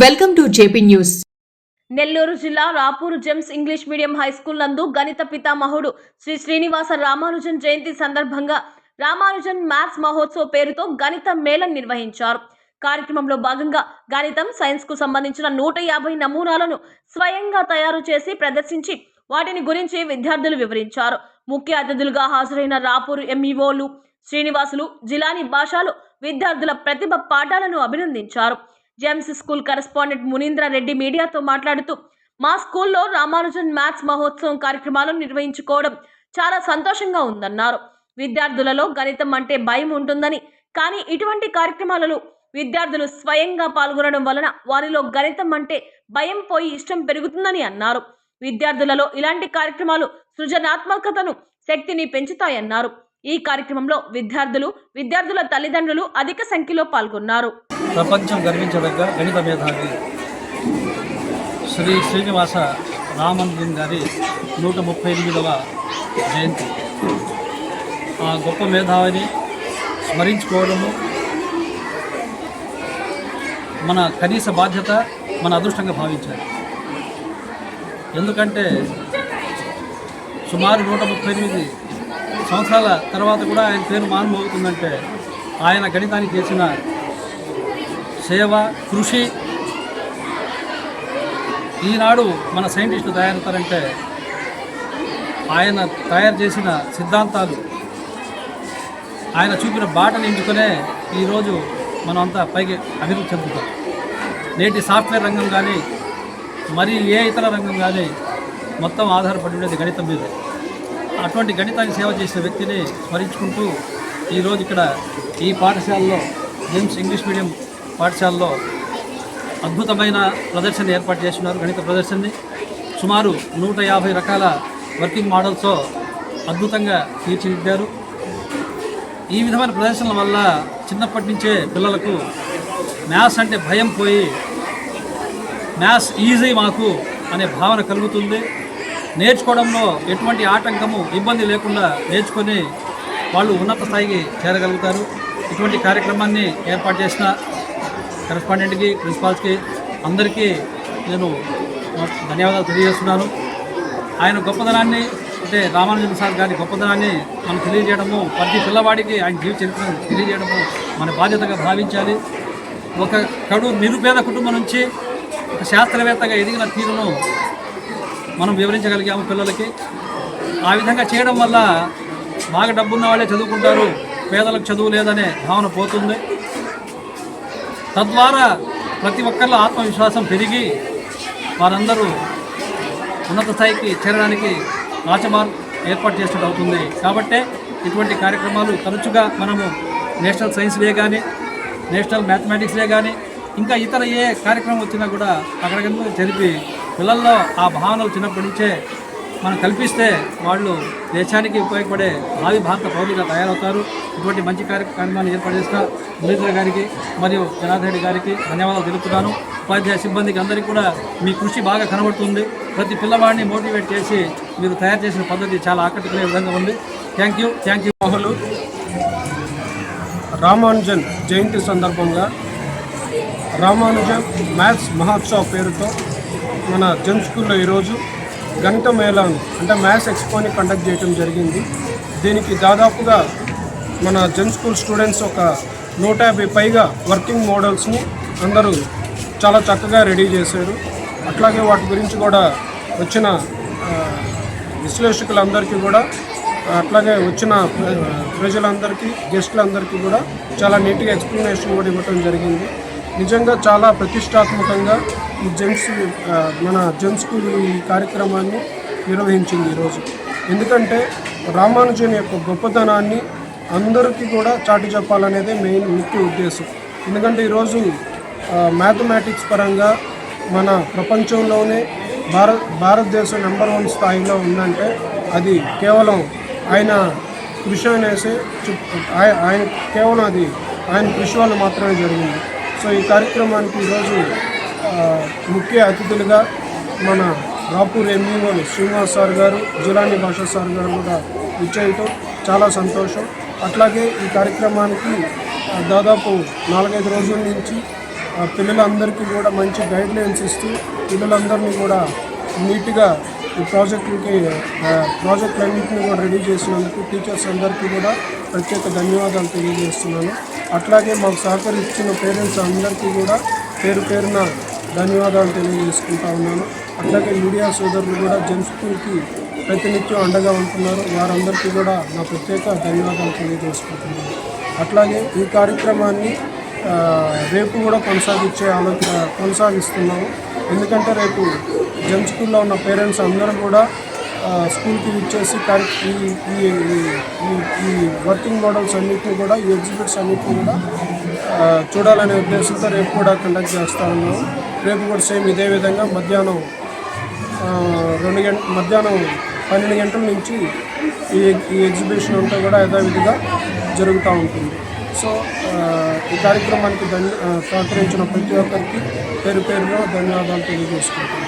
Welcome to JP news. Nellore జిల్లా Rapur Gems English medium high school నందు గణిత పితామహుడు శ్రీ శ్రీనివాస రామానుజన్ జయంతి సందర్భంగా రామానుజన్ మ్యాథ్స్ మహోత్సవ పేరుతో గణిత మేళం నిర్వహించారు. కార్యక్రమంలో భాగంగా గణితం సైన్స్కు సంబంధించిన నూట యాభై నమూనాలను స్వయంగా తయారు చేసి ప్రదర్శించి వాటిని గురించి విద్యార్థులు వివరించారు. ముఖ్య అతిథులుగా హాజరైన రాపూరు ఎంఈఓలు శ్రీనివాసులు జిలాని భాషలు విద్యార్థుల ప్రతిభ పాఠాలను అభినందించారు. జెమ్స్ స్కూల్ కరెస్పాండెంట్ మునీంద్ర రెడ్డి మీడియాతో మాట్లాడుతూ మా స్కూల్లో రామానుజన్ మ్యాథ్స్ మహోత్సవం కార్యక్రమాలు నిర్వహించుకోవడం చాలా సంతోషంగా ఉందన్నారు. విద్యార్థులలో గణితం అంటే భయం ఉంటుందని కానీ ఇటువంటి కార్యక్రమాలలో విద్యార్థులు స్వయంగా పాల్గొనడం వలన వారిలో గణితం అంటే భయం పోయి ఇష్టం పెరుగుతుందని అన్నారు. విద్యార్థులలో ఇలాంటి కార్యక్రమాలు సృజనాత్మకతను శక్తిని పెంచుతాయన్నారు. ఈ కార్యక్రమంలో విద్యార్థులు విద్యార్థుల తల్లిదండ్రులు అధిక సంఖ్యలో పాల్గొన్నారు. ప్రపంచం గర్వించదగ్గ గణిత మేధావి శ్రీ శ్రీనివాస రామన్ గారి నూట ముప్పై ఎనిమిదవ జయంతి. ఆ గొప్ప మేధావిని స్మరించుకోవడము మన కనీస బాధ్యత మన అదృష్టంగా భావించాలి. ఎందుకంటే సుమారు నూట ముప్పై ఎనిమిది సంవత్సరాల తర్వాత కూడా ఆయన పేరు మారుమోగుతుందంటే ఆయన గణితానికి చేసిన సేవ కృషి ఈనాడు మన సైంటిస్టులు తయారవుతారంటే ఆయన తయారు చేసిన సిద్ధాంతాలు ఆయన చూపిన బాటను ఎంచుకునే ఈరోజు మనం అంతా పైకి అభివృద్ధి చెందుతాం. నేటి సాఫ్ట్వేర్ రంగం కానీ మరి ఏ ఇతర రంగం కానీ మొత్తం ఆధారపడి ఉండేది గణితం మీద. అటువంటి గణితానికి సేవ చేసిన వ్యక్తిని స్మరించుకుంటూ ఈరోజు ఇక్కడ ఈ పాఠశాలలో జేమ్స్ ఇంగ్లీష్ మీడియం పాఠశాలలో అద్భుతమైన ప్రదర్శన ఏర్పాటు చేస్తున్నారు గణిత ప్రదర్శనని. సుమారు నూట యాభై రకాల వర్కింగ్ మోడల్స్తో అద్భుతంగా తీర్చిదిద్దారు. ఈ విధమైన ప్రదర్శనల వల్ల చిన్నప్పటి నుంచే పిల్లలకు మ్యాథ్స్ అంటే భయం పోయి మ్యాథ్స్ ఈజీ మాకు అనే భావన కలుగుతుంది. నేర్చుకోవడంలో ఎటువంటి ఆటంకము ఇబ్బంది లేకుండా నేర్చుకొని వాళ్ళు ఉన్నత స్థాయికి చేరగలుగుతారు. ఇటువంటి కార్యక్రమాన్ని ఏర్పాటు చేసిన కరెస్పాండెంట్కి ప్రిన్సిపాల్స్కి అందరికీ నేను ధన్యవాదాలు తెలియజేస్తున్నాను. ఆయన గొప్పదనాన్ని అంటే రామానుజన్ సార్ గారి గొప్పదనాన్ని మనం తెలియజేయడము ప్రతి పిల్లవాడికి ఆయన జీవిత చరిత్రను తెలియజేయడము మన బాధ్యతగా భావించాలి. ఒక కడు నిరుపేద కుటుంబం నుంచి ఒక శాస్త్రవేత్తగా ఎదిగిన తీరును మనం వివరించగలిగాము పిల్లలకి. ఆ విధంగా చేయడం వల్ల బాగా డబ్బున్న వాళ్ళే చదువుకుంటారు పేదలకు చదువు లేదనే భావన పోతుంది. తద్వారా ప్రతి ఒక్కరిలో ఆత్మవిశ్వాసం పెరిగి వారందరూ ఉన్నత స్థాయికి చేరడానికి రాచమార్గ్ ఏర్పాటు చేసినట్టు అవుతుంది. కాబట్టే ఇటువంటి కార్యక్రమాలు తరచుగా మనము నేషనల్ సైన్స్ డే కానీ నేషనల్ మ్యాథమెటిక్స్ డే కానీ ఇంకా ఇతర ఏ కార్యక్రమం వచ్చినా కూడా అక్కడికన్నా జరిపి పిల్లల్లో ఆ భావనలు చిన్నప్పటి నుంచే మనం కల్పిస్తే వాళ్ళు దేశానికి ఉపయోగపడే భావి భారత పౌరులుగా తయారవుతారు. ఇటువంటి మంచి కార్యక్రమాన్ని ఏర్పాటు చేసిన మురళీధర గారికి మరియు జనార్దన్ రెడ్డి గారికి ధన్యవాదాలు తెలుపుతున్నాను. ఉపాధ్యాయ సిబ్బందికి అందరికీ కూడా మీ కృషి బాగా కనబడుతుంది. ప్రతి పిల్లవాడిని మోటివేట్ చేసి మీరు తయారు చేసిన పద్ధతి చాలా ఆకట్టుకునే విధంగా ఉంది. థ్యాంక్ యూ థ్యాంక్ యూ మహలు రామానుజన్ జయంతి సందర్భంగా రామానుజన్ మ్యాథ్స్ మహోత్సవ పేరుతో మన జన్ స్కూల్లో ఈరోజు గణిత మేళాను అంటే మ్యాథ్స్ ఎక్స్పోని కండక్ట్ చేయడం జరిగింది. దీనికి దాదాపుగా మన జన్ స్కూల్ స్టూడెంట్స్ ఒక నూట యాభై పైగా వర్కింగ్ మోడల్స్ని అందరూ చాలా చక్కగా రెడీ చేశారు. అట్లాగే వాటి గురించి కూడా వచ్చిన విశ్లేషకులందరికీ కూడా అట్లాగే వచ్చిన ప్ర- ప్రజలందరికీ గెస్టులందరికీ కూడా చాలా నీట్గా ఎక్స్ప్లెనేషన్ కూడా ఇవ్వటం జరిగింది. నిజంగా చాలా ప్రతిష్టాత్మకంగా ఈ జెంట్స్ మన జెంట్స్కు స్కూల్ ఈ కార్యక్రమాన్ని నిర్వహించింది ఈరోజు ఎందుకంటే రామానుజన్ యొక్క గొప్పతనాన్ని అందరికీ కూడా చాటి చెప్పాలనేదే మెయిన్ ముఖ్య ఉద్దేశం. ఎందుకంటే ఈరోజు మ్యాథమెటిక్స్ పరంగా మన ప్రపంచంలోనే భారత్ భారతదేశం నెంబర్ వన్ స్థాయిలో ఉందంటే అది కేవలం ఆయన కృషి అనేసి ఆయన కేవలం అది ఆయన కృషి వల్ల మాత్రమే జరిగింది. సో ఈ కార్యక్రమానికి ఈరోజు ముఖ్య అతిథులుగా మన రాపూర్ ఎంఈఓ శ్రీనివాస్ సార్ గారు జిలాని భాషా సార్ గారు కూడా విచ్చేయటం చాలా సంతోషం. అట్లాగే ఈ కార్యక్రమానికి దాదాపు నాలుగైదు రోజుల నుంచి పిల్లలందరికీ కూడా మంచి గైడ్ లైన్స్ ఇస్తూ పిల్లలందరినీ కూడా నీట్గా ఈ ప్రాజెక్టులకి ప్రాజెక్టులన్నింటినీ కూడా రెడీ చేసినందుకు టీచర్స్ అందరికీ కూడా ప్రత్యేక ధన్యవాదాలు తెలియజేస్తున్నాను. అట్లాగే మాకు సహకరిస్తున్న పేరెంట్స్ అందరికీ కూడా పేరు పేరున ధన్యవాదాలు తెలియజేసుకుంటా ఉన్నాను. అట్లాగే మీడియా సోదరులు కూడా జెమ్ స్కూల్కి ప్రతినిత్యం అండగా ఉంటున్నారు. వారందరికీ కూడా నా ప్రత్యేక ధన్యవాదాలు తెలియజేసుకుంటున్నాను. అట్లాగే ఈ కార్యక్రమాన్ని రేపు కూడా కొనసాగించే ఆలోచన కొనసాగిస్తున్నాము. ఎందుకంటే రేపు జెంట్స్ స్కూల్లో ఉన్న పేరెంట్స్ అందరూ కూడా స్కూల్కి ఇచ్చేసి కార్య ఈ ఈ ఈ- వర్కింగ్ మోడల్స్ అన్నింటినీ కూడా ఈ ఎగ్జిబిట్స్ అన్నింటినీ కూడా చూడాలనే ఉద్దేశంతో రేపు కూడా కండక్ట్ చేస్తూ ఉన్నాము రేపు కూడా సేమ్ ఇదే విధంగా మధ్యాహ్నం రెండు గంట మధ్యాహ్నం పన్నెండు గంటల నుంచి ఈ ఈ ఎగ్జిబిషన్ అంతా కూడా యథావిధిగా జరుగుతూ ఉంటుంది. సో ఈ కార్యక్రమానికి ధన్య సహకరించిన ప్రతి ఒక్కరికి పేరు పేరులో ధన్యవాదాలు తెలియజేసుకుంటున్నాను